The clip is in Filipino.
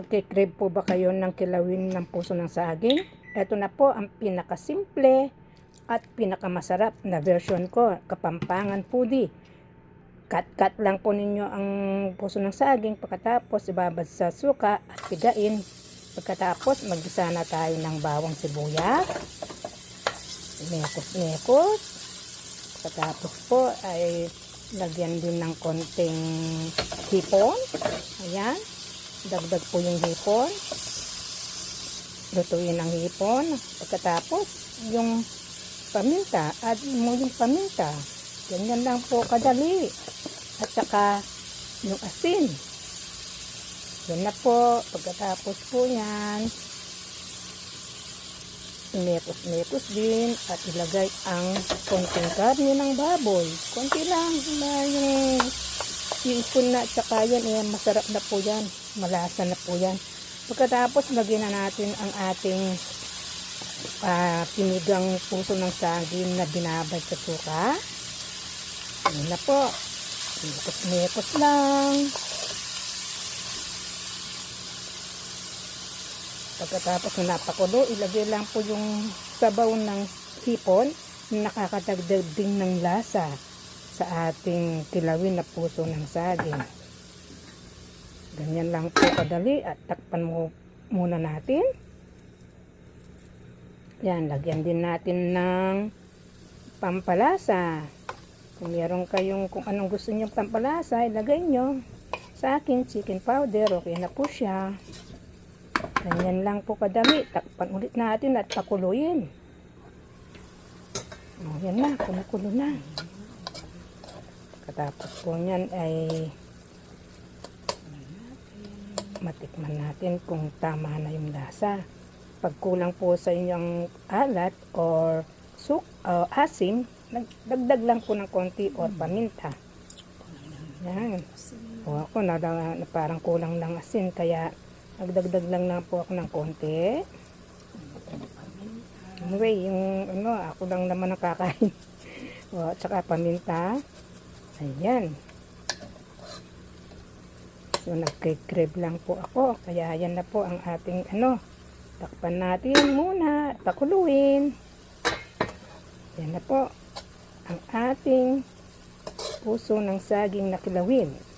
Nagkikrave po ba kayo ng kilawin ng puso ng saging? Ito na po ang pinakasimple at pinakamasarap na version ko, Kapampangan Foodie. Cut-cut lang po ninyo ang puso ng saging pagkatapos ibabad sa suka at pigain. Pagkatapos magisa na tayo ng bawang sibuyas. Mekos-mekos. Pagkatapos po ay lagyan din ng konting hipon. Ayan. Dagdag po yung hipon. Lutuin ang hipon. Pagkatapos, yung paminta. Add mo yung paminta. Ganyan lang po kadali. At saka yung asin. Yan na po. Pagkatapos po yan, mekos-mekos din at ilagay ang konting karne ng baboy. Konti lang na yung yung na at saka yan, eh, masarap na po yan. Malasa na po yan. Pagkatapos, lagyan na natin ang ating ah, pinigang puso ng saging na binabad sa suka. Yan na po. Mekos-mekos lang. Pagkatapos na napakulo, ilagay lang po yung sabaw ng hipon na nakakadagdag din ng lasa sa ating kilawin na puso ng saging. Ganyan lang po kadali at takpan mo muna natin. Yan, lagyan din natin ng pampalasa. Kung meron kayong kung anong gusto niyo pampalasa, ilagay nyo. Sa akin, chicken powder, okay na po siya. Ganyan lang po kadami. Takpan ulit natin at pakuluin. O, yan na, kumukulo na. Katapos po niyan ay matikman natin kung tama na yung lasa. Pag kulang po sa inyong alat or suk o asim, dagdag lang po ng konti or paminta. Yan. O ako na, na parang kulang ng asin kaya nagdagdag lang na po ako ng konti. Anyway, yung ano, ako lang naman nakakain. o, at saka paminta. Ayan. So, nagkikrib lang po ako. Kaya, yan na po ang ating ano. Takpan natin muna. Pakuluin. Yan na po. Ang ating puso ng saging na kilawin.